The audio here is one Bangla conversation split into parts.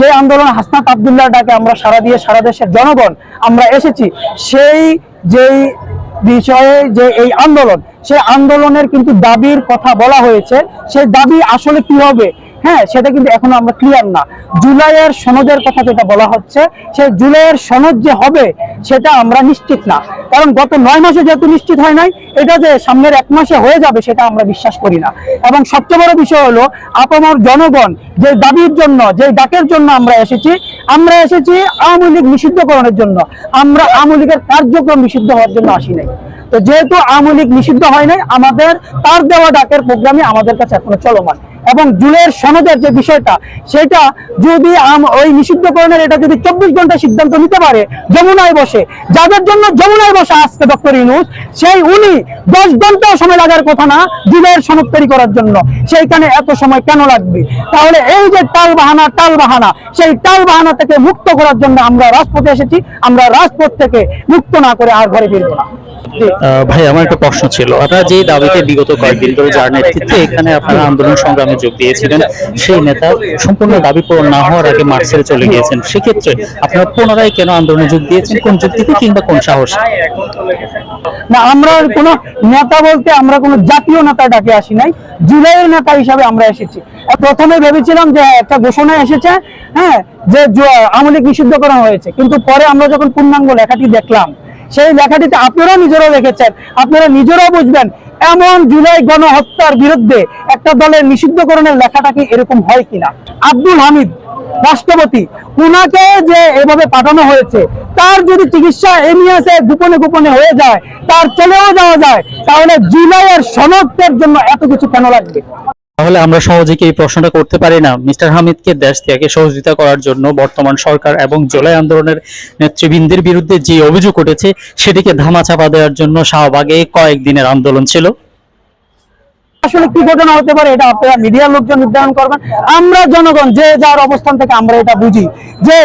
যে আন্দোলন হাসনাত আবদুল্লাহ ডাকে আমরা সারা দিয়ে সারা দেশের জনগণ আমরা এসেছি, সেই যেই বিষয়ে যে এই আন্দোলন, সেই আন্দোলনের কিন্তু দাবির কথা বলা হয়েছে, সেই দাবি আসলে কি হবে? হ্যাঁ সেটা কিন্তু এখনও আমরা ক্লিয়ার না। জুলাইয়ের সনদের কথা যেটা বলা হচ্ছে, সেই জুলাইয়ের সনদ যে হবে, সেটা আমরা নিশ্চিত না। কারণ গত নয় মাসে যেহেতু নিশ্চিত হয় নাই, এটা যে সামনের এক মাসে হয়ে যাবে, সেটা আমরা বিশ্বাস করি না। এবং সবচেয়ে বড় বিষয় হলো, আপামর জনগণ যে দাবির জন্য, যে ডাকের জন্য আমরা এসেছি আমরা এসেছি আওয়ামী লীগ নিষিদ্ধকরণের জন্য। আমরা আওয়ামী লীগের কার্যক্রম নিষিদ্ধ হওয়ার জন্য আসি নাই। তো যেহেতু আওয়ামী লীগ নিষিদ্ধ হয় নাই, আমাদের তার দেওয়া ডাকের প্রোগ্রামই আমাদের কাছে এখনও চলমান। এবং জুলের সনদের যে বিষয়টা, সেটা যদি ওই নিষিদ্ধকরণের এটা যদি চব্বিশ ঘণ্টা সিদ্ধান্ত নিতে পারে, যমুনায় বসে, যাদের জন্য যমুনায় বসে আসছে ডক্টর ইনুস সেই উনি দশ ঘন্টাও সময় লাগার কথা না জুলের সনদ তৈরি করার জন্য। সেইখানে এত সময় কেন লাগবে? তাহলে এই যে টাল বাহানা টাল বাহানা, সেই টাল বাহানা থেকে মুক্ত করার জন্য আমরা রাজপথে এসেছি, আমরা রাজপথ থেকে মুক্ত না করে আর ঘরে ফিরবো না। ভাই, আমার একটা প্রশ্ন ছিল। আপনারা যে দাবিতে বিগত কয়েকদিন ধরে যার নেতৃত্বে এখানে আপনারা আন্দোলন সংগ্রামে যোগ দিয়েছিলেন, সেই নেতা সম্পূর্ণ দাবি পূরণ না হওয়ার আগে ছেড়ে চলে গিয়েছেন। সেক্ষেত্রে আপনারা পুনরায় কেন আন্দোলনে যোগ দিয়েছেন? কোন যুক্তিতে কিংবা কোন সাহস? না, আমরা কোনো নেতা বলতে আমরা কোনো জাতীয় নেতা ডাকে আসি নাই। জুলাইয়ের নেতা হিসাবে আমরা এসেছি। প্রথমে ভেবেছিলাম যে একটা ঘোষণা এসেছে হ্যাঁ যে আওয়ামী লীগ নিষিদ্ধ করা হয়েছে। কিন্তু পরে আমরা যখন পূর্ণাঙ্গ লেখাটি দেখলাম সেই লেখাটিতে আপনারাও নিজেরাও লিখেছেন, আপনারা নিজেরাও বুঝবেন, এমন জুলাই গণহত্যার বিরুদ্ধে একটা দলের নিষিদ্ধকরণের লেখাটা কি এরকম হয় কিনা? আব্দুল হামিদ, রাষ্ট্রপতি, উনাকে যে এভাবে পাঠানো হয়েছে, তার যদি চিকিৎসা এমিয়াসে গোপনে গোপনে হয়ে যায়, তার চলেও যাওয়া যায়, তাহলে জুলাইয়ের সনদের জন্য এত কিছু কেন লাগবে? তাহলে আমরা সহজে এই প্রশ্নটা করতে পারি না? মিস্টার হামিদকে দেশ থেকে সহযোগিতা করার জন্য বর্তমান সরকার এবং জুলাই আন্দোলনের নেতৃবৃন্দের বিরুদ্ধে যে অভিযোগ উঠেছে, সেটিকে ধামাচাপা দেওয়ার জন্য শাহবাগে কয়েকদিনের আন্দোলন ছিল। আসলে কি ঘটনা হতে পারে, এটা আপনারা মিডিয়ার লোকজন নির্ধারণ করবেন। আমরা জনগণ, যে যার অবস্থান থেকে আমরা এটা বুঝি, যে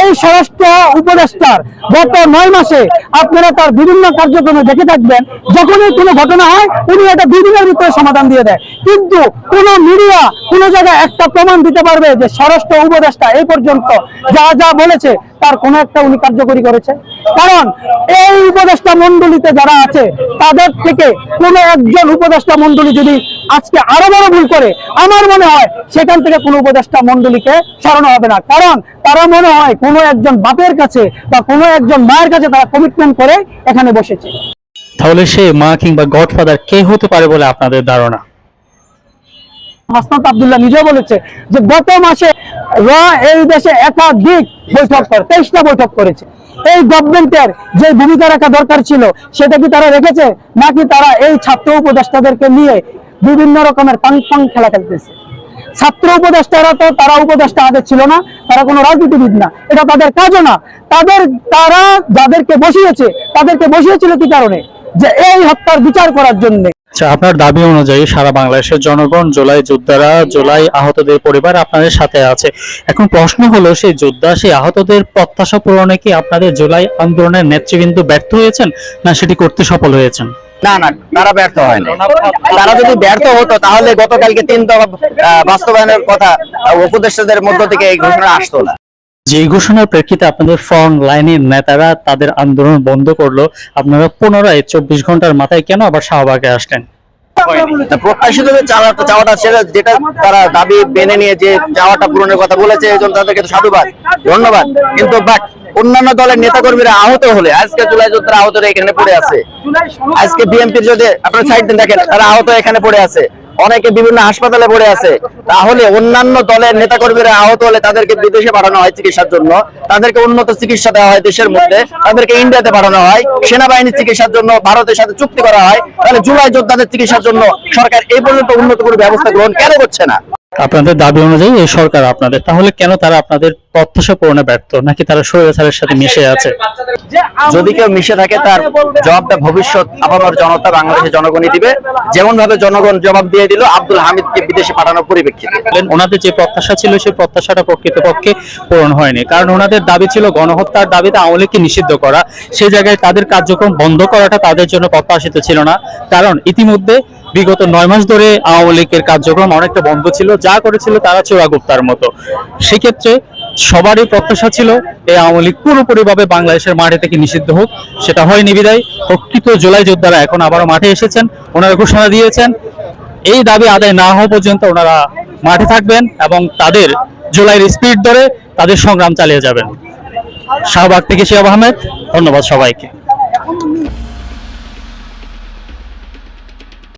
এই স্বরাষ্ট্র উপদেষ্টার গত নয় মাসে আপনারা তার বিভিন্ন কার্যক্রমে দেখে থাকবেন, যখনই কোনো ঘটনা হয়, উনি এটা দুই দিনের ভিতরে সমাধান দিয়ে দেয়। কিন্তু কোন মিডিয়া কোন জায়গায় একটা প্রমাণ দিতে পারবে যে স্বরাষ্ট্র উপদেষ্টা এই পর্যন্ত যা যা বলেছে তার কোনো একটা উনি কার্যকরী করেছে। কারণ এই উপদেষ্টা মন্ডলীতে যারা আছে, তাদের থেকে কোনো একজন উপদেষ্টা মন্ডলী যদি আজকে আরও বড় ভুল করে, আমার মনে হয় সেখান থেকে কোনো উপদেষ্টা মন্ডলীকে সরানো হবে না। কারণ তারা মনে হয় কোনো একজন বাপের কাছে বা কোনো একজন মায়ের কাছে তারা কমিটমেন্ট করে এখানে বসেছে। তাহলে সে মা কিংবা গডফাদার কে হতে পারে বলে আপনাদের ধারণা? হাসনাত আবদুল্লাহ নিজেও বলেছে যে গত মাসে র এই দেশে একাধিক বৈঠক করে, তেইশটা বৈঠক করেছে। এই গভর্নমেন্টের যে ভূমিকা রাখা দরকার ছিল, সেটা কি তারা রেখেছে? নাকি তারা এই ছাত্র উপদেষ্টাদেরকে নিয়ে বিভিন্ন রকমের পাং পাং খেলা খেলতেছে? ছাত্র উপদেষ্টারা তো তারা উপদেষ্টা আগে ছিল না, তারা কোনো রাজনীতিবিদ না। এটা তাদের কাজও না। তাদের, তারা যাদেরকে বসিয়েছে, তাদেরকে বসিয়েছিল কি কারণে? যে এই হত্যার বিচার করার জন্য। আচ্ছা আপনার দাবি অনুযায়ী সারা বাংলাদেশের জনগণ জুলাই যোদ্ধারা জুলাই আহতদের পরিবার আপনাদের সাথে আছে। এখন প্রশ্ন হলো, সেই যোদ্ধা, সেই আহতদের প্রত্যাশা পূরণে কি আপনাদের জুলাই আন্দোলনের নেতৃবৃন্দ ব্যর্থ হয়েছেন, না সেটি করতে সফল হয়েছেন? না না, তারা ব্যর্থ হয়নি তারা যদি ব্যর্থ হতো, তাহলে গতকালকে তিন দফা বাস্তবায়নের কথা উপদেষ্টাদের মধ্য থেকে এই আসতো না। যে ঘোষণার প্রেক্ষিতে আপনাদের ফ্রন্ট লাইনের নেতারা তাদের আন্দোলন বন্ধ করল আপনারা পুনরায় চব্বিশ ঘণ্টার মাথায় কেন আবার শাহবাগে আসলেন? প্রত্যাশিত যে চাওয়াটা চাওয়াটা সেটা যেটা তারা দাবি মেনে নিয়ে যে চাওয়াটা পূরণের কথা বলেছে এই জন্য তাদেরকে সাধুবাদ ধন্যবাদ। কিন্তু বাট অন্যান্য দলের নেতাকর্মীরা আহত হলে আজকে জুলাই যোদ্ধারা আহত হয়ে এখানে পড়ে আছে। আজকে বিএনপির যদি আপনার সাইড দিন দেখেন তারা আহত এখানে পড়ে আছে। অনেকে বিভিন্ন হাসপাতালে পড়ে আছে। তাহলে অন্যান্য দলের নেতাকর্মীরা আহত হলে তাদেরকে বিদেশে পাঠানো হয় চিকিৎসার জন্য। তাদেরকে উন্নত চিকিৎসা দেওয়া হয় দেশের মধ্যে। তাদেরকে ইন্ডিয়াতে পাঠানো হয়। সেনাবাহিনীর চিকিৎসার জন্য ভারতের সাথে চুক্তি করা হয়। তাহলে জুলাই যোদ্ধাদের চিকিৎসার জন্য সরকার এই পর্যন্ত উন্নত কোনো ব্যবস্থা গ্রহণ কেন করছে না? আপনাদের দাবি অনুযায়ী এই সরকার আপনাদের, তাহলে কেন তারা আপনাদের প্রত্যাশা পূরণে ব্যর্থ? নাকি তারা স্বৈরাচারের সাথে মিশে আছে? যদি কেউ মিশে থাকে তার জবাবটা ভবিষ্যৎ আপামর জনতা বাংলাদেশের জনগণই দিবে। যেমন ভাবে জনগণ জবাব দিয়ে দিল আব্দুল হামিদকে বিদেশে পাঠানোর পরিপ্রেক্ষিতে। ওনাদের যে প্রত্যাশা ছিল সেই প্রত্যাশাটা প্রকৃতপক্ষে পূরণ হয়নি। কারণ ওনাদের দাবি ছিল গণহত্যার দাবিতে আওয়ামী লীগকে নিষিদ্ধ করা। সেই জায়গায় তাদের কার্যক্রম বন্ধ করাটা তাদের জন্য প্রত্যাশিত ছিল না। কারণ ইতিমধ্যে বিগত নয় মাস ধরে আওয়ামী লীগের কার্যক্রম অনেকটা বন্ধ ছিল। যা করেছিল তারা চোরাগুপ্তার মতো। সেক্ষেত্রে সবারই প্রত্যাশা ছিল এই আওয়ামী লীগ পুরোপুরিভাবে বাংলাদেশের মাঠে থেকে নিষিদ্ধ হোক, সেটা হয় বিদায়। প্রকৃত জুলাই যোদ্ধারা এখন আবারও মাঠে এসেছেন, ওনারা ঘোষণা দিয়েছেন। এই দাবি আদায় না হওয়া পর্যন্ত ওনারা মাঠে থাকবেন এবং তাদের জুলাইয়ের স্পিড ধরে তাদের সংগ্রাম চালিয়ে যাবেন। শাহবাগ থেকে শিয়াব আহমেদ, ধন্যবাদ সবাইকে।